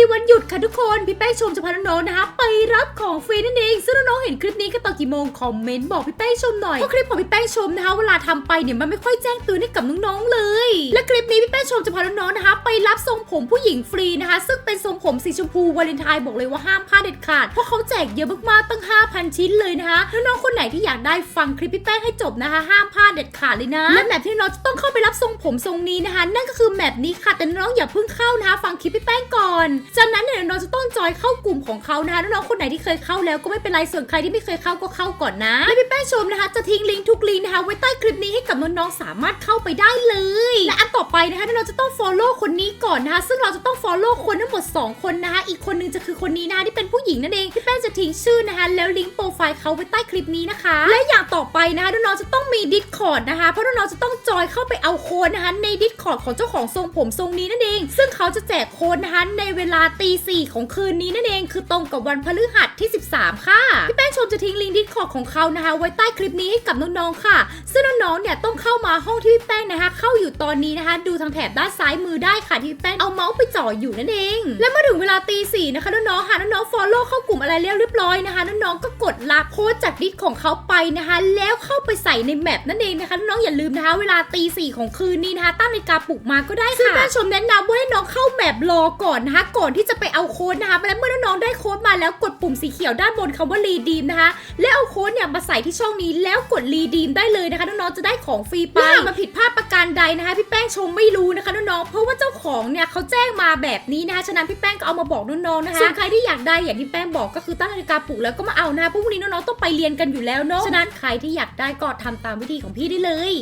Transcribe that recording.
ดีวันหยุดค่ะทุกคน พี่แป้งชมจะพาน้องๆนะคะ ไปรับของฟรีนั่นเอง ซึ่งน้องๆเห็นคลิปนี้กันตอนกี่โมงคอมเมนต์บอกพี่แป้งชมหน่อยเพราะคลิปของพี่แป้งชมนะคะเวลาทำไปเนี่ยมันไม่ค่อยแจ้งเตือนให้กับน้องๆเลย คลิปนี้พี่แป้งชมจะพาน้องๆนะคะ ไปรับทรงผมผู้หญิงฟรีนะคะ ซึ่งเป็นทรงผมสีชมพูวาเลนไทน์บอกเลยว่าห้ามพลาดเด็ดขาด เพราะเขาแจกเยอะมากๆตั้ง 5,000 ชิ้นเลยนะคะน้องๆคนไหนที่อยากได้ฟังคลิปพี่แป้งให้จบนะคะ ห้ามพลาดเด็ดขาดเลยนะและแมปที่น้องจะต้องเข้าไปรับทรงผมทรงนี้นะคะ นั่นก็คือแมปนี้ค่ะแต่น้องๆอย่าเพิ่งเข้านะคะ ฟังคลิปพี่แป้งก่อนจากนั้นเนี่ยน้องๆจะต้องจอยเข้ากลุ่มของเขานะคะน้องๆคนไหนที่เคยเข้าแล้วก็ไม่เป็นไรส่วนใครที่ไม่เคยเข้าก็เข้าก่อนนะและพี่แป้งชมนะคะ จะทิ้งลิงก์ทุกลิงก์นะคะไว้ใต้คลิปนี้ให้กับน้องๆสามารถเข้าไปได้เลยและอันต่อ่อไปนะคะน้องจะต้อง follow คนนี้ก่อนนะคะซึ่งเราจะต้อง follow คนทั้งหมด 2 คนนะคะอีกคนนึงจะคือคนนี้นะคะที่เป็นผู้หญิงนั่นเองพี่แป้งจะทิ้งชื่อนะคะแล้วลิงก์โปรไฟล์เขาไว้ใต้คลิปนี้นะคะ และอย่างต่อไปนะคะน้องๆจะต้องมี Discord นะคะเพราะน้องๆจะต้องจอยเข้าไปเอาโค้ดนะคะใน Discord ของเจ้าของทรงผมทรงนี้นั่นเอง ซึ่งเขาจะแจกโค้ดนะคะในเวลาตีสี่ของคืนนี้นั่นเอง คือตรงกับวันพฤหัสที่ 13 ค่ะพี่แป้งชมจะทิ้งลิงก์ Discord ของเขานะคะ ไว้ใต้คลิปนี้ให้กับน้องๆค่ะ ซึ่งน้องๆเนี่ยต้องเข้ามาห้องที่พี่แป้งนะคะ เข้าอยู่ตอนนี้นะคะดูทางแถบด้านซ้ายมือได้ค่ะที่พี่แป้งเอาเมาส์ไปจ่ออยู่นั่นเอง และเมื่อถึงเวลาตีสี่นะคะน้องๆค่ะน้องๆ follow เข้ากลุ่มอะไรเรียบร้อยนะคะน้องๆก็กดรับโค้ดจากดิสของเขาไปนะคะ แล้วเข้าไปใส่ในแมปนั่นเองนะคะน้องๆอย่าลืมนะคะ เวลาตีสี่ของคืนนี้นะคะตั้งนาฬิกาปลุกมาก็ได้ค่ะซึ่งแม่ชมแนะนำว่าให้น้องเข้าแมปรอก่อนนะคะก่อนที่จะไปเอาโค้ดนะคะและเมื่อน้องๆได้โค้ดมาแล้วกดปุ่มสีเขียวด้านบนคำว่ารีดีมนะคะแล้วเอาโค้ดเนี่ยมาใส่ที่ช่องนี้แล้วกดรีดีมได้เลยนะคะน้องๆจะได้ของฟรีไปถ้ามาผิดพลาดประการใดนะคะพี่แป้งชมไม่รู้นะคะน้องๆ เพราะว่าเจ้าของเนี่ยเขาแจ้งมาแบบนี้นะคะ ฉะนั้นพี่แป้งก็เอามาบอกน้องๆ นะคะส่วนใครที่อยากได้อย่างที่แป้งบอกก็คือตั้งนาฬิกาปลุกแล้วก็มาเอานะคะเพราะพรุ่งนี้น้องๆ ต้องไปเรียนกันอยู่แล้วเนาะ ฉะนั้นใครที่อยากได้ก็ทำตามวิธีของพี่ได้เลย